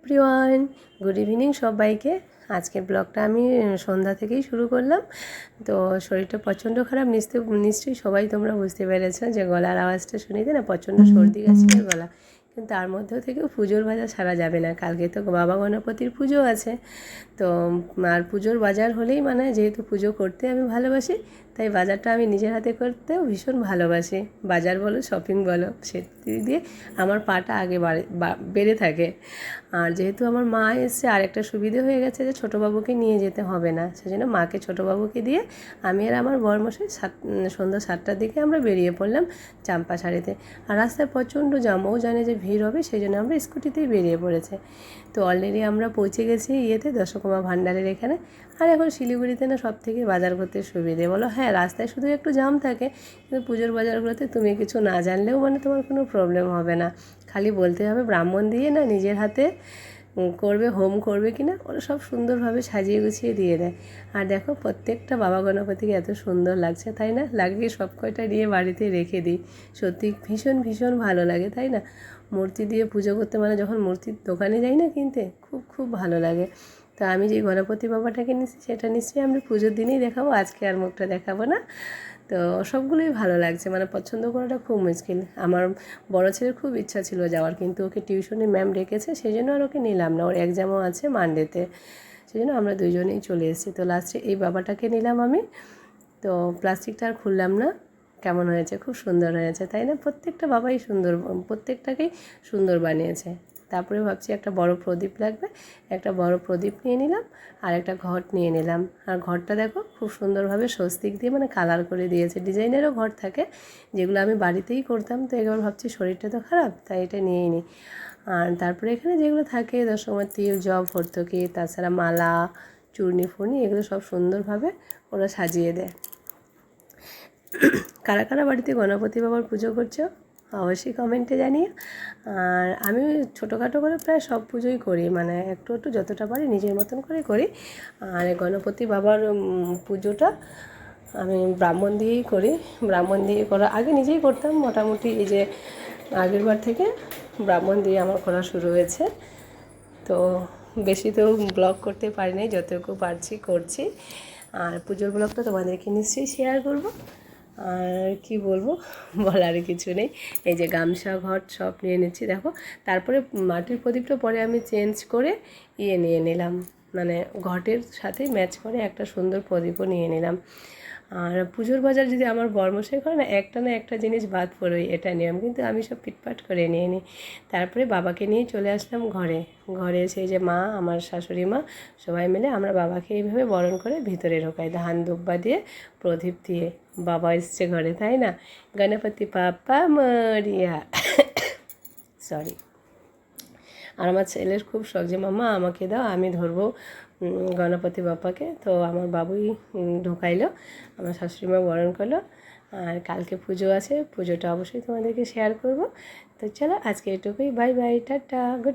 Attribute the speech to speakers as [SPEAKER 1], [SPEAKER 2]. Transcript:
[SPEAKER 1] Everyone good evening সবাইকে। আজকের ব্লগটা আমি সন্ধ্যা থেকেই শুরু করলাম। তো শরীরটা প্রচণ্ড খারাপ নিশ্চয় নিশ্চয়ই সবাই তোমরা বুঝতে পেরেছ যে গলার আওয়াজটা শুনিতে না প্রচণ্ড সর্দি গেছে গলা। তার মধ্যেও থেকেও পুজোর বাজার ছাড়া যাবে না। কালকে তো বাবা গণপতির পুজো আছে। তো, আর পুজোর বাজার হলেই মানে যেহেতু পুজো করতে আমি ভালোবাসি, তাই বাজারটা আমি নিজের হাতে করতেও ভীষণ ভালোবাসি। বাজার বলো শপিং বলো সে দিয়ে আমার পাটা আগে বাড়ে বেড়ে থাকে। আর যেহেতু আমার মা এসছে আর একটা সুবিধে হয়ে গেছে যে ছোটোবাবুকে নিয়ে যেতে হবে না। সেজন্য মাকে ছোটোবাবুকে দিয়ে আমি আর আমার বরমশাই সাত, সন্ধ্যা সাতটার দিকে আমরা বেরিয়ে পড়লাম চাম্পা শাড়িতে আর রাস্তায় প্রচণ্ড জাম ও জানে যে ভিড় হবে সেই জন্য আমরা স্কুটিতেই বেরিয়ে পড়েছে। তো অলরেডি আমরা পৌঁছে গেছি ইয়েতে, দশকুমা ভাণ্ডারের এখানে। আর এখন শিলিগুড়িতে না সব থেকে বাজার করতে সুবিধে। বলো হ্যাঁ রাস্তায় শুধু একটু জাম থাকে, কিন্তু পুজোর বাজারগুলোতে তুমি কিছু না জানলেও মানে তোমার কোনো প্রবলেম হবে না। খালি বলতে হবে, ব্রাহ্মণ দিয়ে না নিজের হাতে করবে হোম করবে কি না ওরা সব সুন্দরভাবে সাজিয়ে গুছিয়ে দিয়ে দেয়। আর দেখো, প্রত্যেকটা বাবা গণপতিকে এত সুন্দর লাগছে, তাই না? লাগিয়ে সব কয়টা নিয়ে বাড়িতে রেখে দিই। সত্যি ভীষণ ভীষণ ভালো লাগে, তাই না? মূর্তি দিয়ে পুজো করতে মানে যখন মূর্তির দোকানে যাই না কিনতে, খুব খুব ভালো লাগে। তো আমি যে গণপতি বাবাটাকে নিচ্ছি সেটা নিশ্চয়ই আমরা পুজোর দিনেই দেখাবো, আজকে আর মুখটা দেখাবো না। তো সবগুলোই ভালো লাগছে। মানে পছন্দ করাটা খুব মুশকিল। আমার বড় ছেলের খুব ইচ্ছা ছিল যাওয়ার, কিন্তু ওকে টিউশনে ম্যাম ডেকেছে সেই জন্য আর ওকে নিলাম না। ওর এক্সামও আছে মানডেতে সেই জন্য আমরা দুজনেই চলে এসেছি। তো লাস্টে এই বাবাটাকে নিলাম আমি। তো প্লাস্টিকটা আর খুললাম না। কেমন হয়েছে? খুব সুন্দর হয়েছে, তাই না? প্রত্যেকটা বাবাই সুন্দর, প্রত্যেকটাকেই সুন্দর বানিয়েছে। তারপরে ভাবছি একটা বড় প্রদীপ লাগবে, একটা বড় প্রদীপ নিয়ে নিলাম, আর একটা ঘট নিয়ে নিলাম। আর ঘরটা দেখো, খুব সুন্দরভাবে স্বস্তিক দিয়ে মানে কালার করে দিয়েছে। ডিজাইনেরও ঘর থাকে, যেগুলো আমি বাড়িতেই করতাম, তো এবার ভাবছি শরীরটা তো খারাপ, তাই এটা নিয়েই নিই। আর তারপরে এখানে যেগুলো থাকে দশমা তিল, জব, ভর্তকি, তাছাড়া মালা চূর্ণি ফুর্নি এগুলো সব সুন্দরভাবে ওরা সাজিয়ে দেয়। কারা কারা বাড়িতে গণপতি বাবার পুজো করছ? অবশ্যই কমেন্টে জানিয়ে আর আমি ছোটোখাটো করে প্রায় সব পুজোই করি মানে একটু একটু যতটা পারি নিজের মতন করে করি। আর গণপতি বাবার পুজোটা আমি ব্রাহ্মণ দিয়েই করি। ব্রাহ্মণ দিয়ে করা, আগে নিজেই করতাম মোটামুটি এই যে আগের বার থেকে ব্রাহ্মণ দিয়ে আমার করা শুরু হয়েছে। তো বেশি তো ব্লগ করতে পারিনি যতটুকু পারছি করছি। আর পুজোর ব্লগটা তোমাদেরকে নিশ্চয়ই শেয়ার করব। আর কি বলব? বলার কিছু নেই। এই যে গামছা, ঘট সব নিয়ে নিচ্ছি, দেখো। তারপরে মাটির প্রদীপটা পরে আমি চেঞ্জ করে ইয়ে নিয়ে নিলাম। মানে ঘটের সাথে ম্যাচ করে একটা সুন্দর প্রদীপও নিয়ে নিলাম। আর পুজোর বাজার যদি আমার বর্মশাই করে না, একটা না একটা জিনিস বাদ পড়োই এটা নিয়ম কিন্তু আমি সব পিটপাট করে নিয়ে নিই। তারপরে বাবাকে নিয়ে চলে আসলাম ঘরে। ঘরে এসে যে মা, আমার শাশুড়ি মা, সবাই মিলে আমরা বাবাকে এইভাবে বরণ করে ভিতরে ঢোকাই। ধান দুব্বা দিয়ে, প্রদীপ দিয়ে। বাবা এসছে ঘরে, তাই না? গণপতি পাপা মরিয়া। সরি আর আমার ছেলের খুব শখ যে মামা আমাকে দাও, আমি ধরবো গণপতি বাপ্পাকে। তো আমার বাবুই ঢোকাইলো, আমার শাশুড়িমা বরণ করল। আর কালকে পুজো আছে, পুজোটা অবশ্যই তোমাদেরকে শেয়ার করব। তো চলো আজকে এটুকুই। Bye bye, tata good